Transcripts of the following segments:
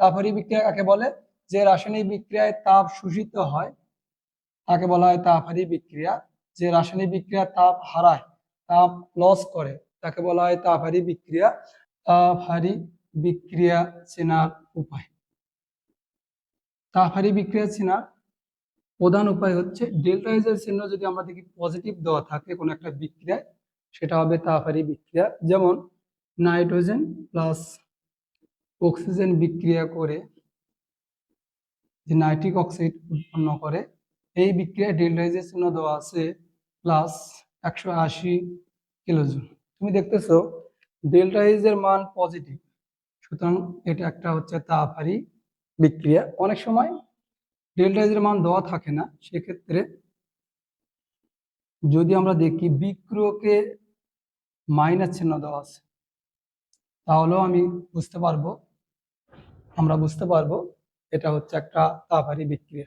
তাপহারী বিক্রিয়া কাকে বলে? যে রাসায়নিক বিক্রিয়ায় তাপ শোষিত হয়, তাকে বলা হয় তাপহারী বিক্রিয়া। যে রাসায়নিক বিক্রিয়া তাপ হারায়, তাপ লস করে, তাকে বলা হয় তাপহারী বিক্রিয়া। তাপহারী বিক্রিয়া চেনার উপায়। তাপহারী বিক্রিয়া চেনার প্রধান উপায় হচ্ছে ডেল্টা চিহ্ন যদি আমরা দেখি পজিটিভ দেওয়া থাকে কোনো একটা বিক্রিয়ায়, সেটা হবে তাপহারী বিক্রিয়া। যেমন নাইট্রোজেন প্লাস অক্সিজেন বিক্রিয়া করে যে নাইট্রিক অক্সাইড উৎপন্ন করে, এই বিক্রিয়ায় ডেল্টাইজের চিহ্ন দেওয়া আছে প্লাস একশো আশি কিলোজুল তুমি দেখতেছো ডেল্টাইজের মান পজিটিভ সুতরাং এটা একটা হচ্ছে তাপহারী বিক্রিয়া। অনেক সময় ডেল্টাইজের মান দেওয়া থাকে না, সেক্ষেত্রে যদি আমরা দেখি বিক্রিয়কে মাইনাস চিহ্ন দেওয়া আছে, তাহলেও আমি বুঝতে পারব আমরা বুঝতে পারব এটা হচ্ছে একটা তাপহারী বিক্রিয়া।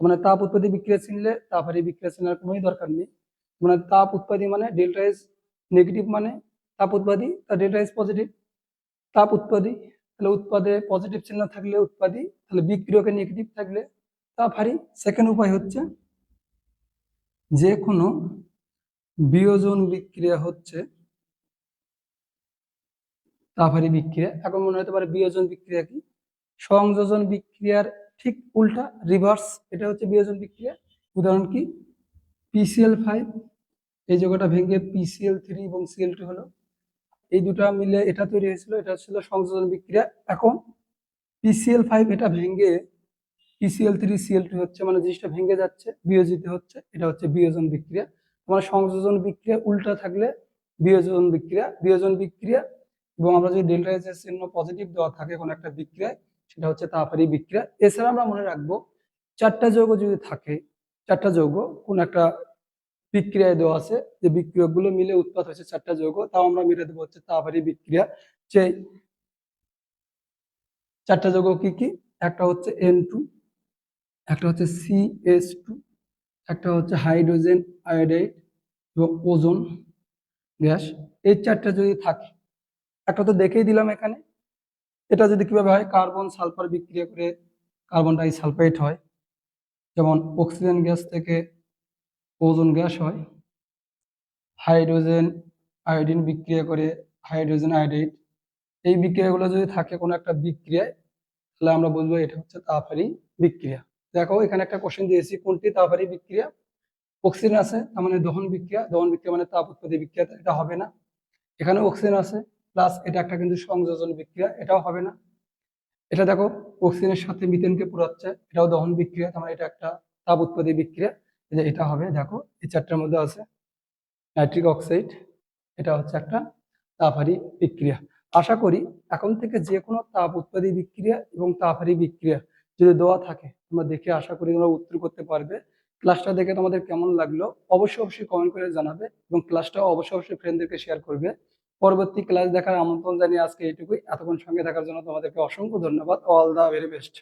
মানে তাপ উৎপত্তি বিক্রিয়া চিনলে তাপহারী বিক্রিয়া চিনার কোনোই দরকার নেই। মানে তাপ উৎপাদী মানে ডেল্টা এস নেগেটিভ মানে তাপ উৎপাদী, তা ডেল্টা এস পজিটিভ তাপ উৎপাদী, তাহলে উৎপাদে পজিটিভ চিহ্ন থাকলে উৎপাদী, তাহলে বিক্রিয়কে নেগেটিভ থাকলে তাপহারী সেকেন্ড উপায় হচ্ছে যে কোনো বিয়োজন বিক্রিয়া হচ্ছে তাপহারী বিক্রিয়া। এখন মনে হতে পারে বিয়োজন বিক্রিয়া কি? সংযোজন বিক্রিয়ার ঠিক উল্টা রিভার্স এটা হচ্ছে বিয়োজন বিক্রিয়া। উদাহরণ কি? পিসিএল ফাইভ এই জায়গাটা ভেঙে পিসিএল থ্রি এবং সিএল টু হলো। এই দুটা মিলে এটা তৈরি হয়েছিল, এটা ছিল সংযোজন বিক্রিয়া। এখন পিসিএল ফাইভ এটা ভেঙে পিসিএল থ্রি সিএল টু হচ্ছে মানে জিনিসটা ভেঙে যাচ্ছে, বিয়োজিত হচ্ছে, এটা হচ্ছে বিয়োজন বিক্রিয়া। মানে সংযোজন বিক্রিয়া উল্টা থাকলে বিয়োজন বিক্রিয়া বিয়োজন বিক্রিয়া, এবং আমরা যদি ডেল্টা এস চিহ্ন পজিটিভ দেওয়া থাকে কোনো একটা বিক্রিয়ায় সেটা হচ্ছে তাপহারী বিক্রিয়া। এছাড়া আমরা মনে রাখব, চারটা যৌগ যদি থাকে, চারটা যৌগ, কোন একটা বিক্রিয়ায় দেওয়া আছে, যে বিক্রিয়কগুলো মিলে উৎপাদ হয়েছে চারটা যৌগ, তাও আমরা মিলে দেবো হচ্ছে তাপহারী বিক্রিয়া। যে চারটা যৌগ কি কি? একটা হচ্ছে এন টু একটা হচ্ছে সিএস টু একটা হচ্ছে হাইড্রোজেন আয়োডাইড এবং ওজন গ্যাস। এই চারটা যদি থাকে, একটা তো দেখেই দিলাম এখানে এটা যদি কীভাবে হয়? কার্বন সালফার বিক্রিয়া করে কার্বন ডাই সালফাইড হয়। যেমন অক্সিজেন গ্যাস থেকে ওজন গ্যাস হয়। হাইড্রোজেন, আয়োডিন বিক্রিয়া করে হাইড্রোজেন আয়োডাইড। এই বিক্রিয়াগুলো যদি থাকে কোনো একটা বিক্রিয়ায়, তাহলে আমরা বলব এটা হচ্ছে তাপহারী বিক্রিয়া। দেখো, এখানে একটা কোশ্চেন দিয়েছি, কোনটি তাপহারী বিক্রিয়া? অক্সিজেন আছে, তার মানে দহন বিক্রিয়া। দহন বিক্রিয়া মানে তাপ উৎপত্তি বিক্রিয়া, এটা হবে না। এখানে অক্সিজেন আছে প্লাস এটা একটা কিন্তু সংযোজন বিক্রিয়া, এটাও হবে না। এটা দেখো, অক্সিজেনের সাথে মিথেনকে পুরাচ্ছে, এটাও দহন বিক্রিয়া, তার মানে এটা একটা তাপ উৎপাদী বিক্রিয়া। এটা হবে, দেখো, এই চারটার মধ্যে আছে নাইট্রিক অক্সাইড, এটা হচ্ছে একটা তাপহারী বিক্রিয়া। আশা করি এখন থেকে যে কোনো তাপ উৎপাদী বিক্রিয়া এবং তাপহারী বিক্রিয়া যদি দেওয়া থাকে, তোমরা দেখে আশা করি তোমরা উত্তর করতে পারবে। ক্লাসটা দেখে তোমাদের কেমন লাগল, অবশ্যই অবশ্যই কমেন্ট করে জানাবে এবং ক্লাসটা অবশ্যই অবশ্যই ফ্রেন্ডদেরকে শেয়ার করবে। পরবর্তী ক্লাস দেখার আমন্ত্রণ জানিয়ে আজকে এইটুকুই। এতক্ষণ সঙ্গে থাকার জন্য তোমাদেরকে অসংখ্য ধন্যবাদ। All the very best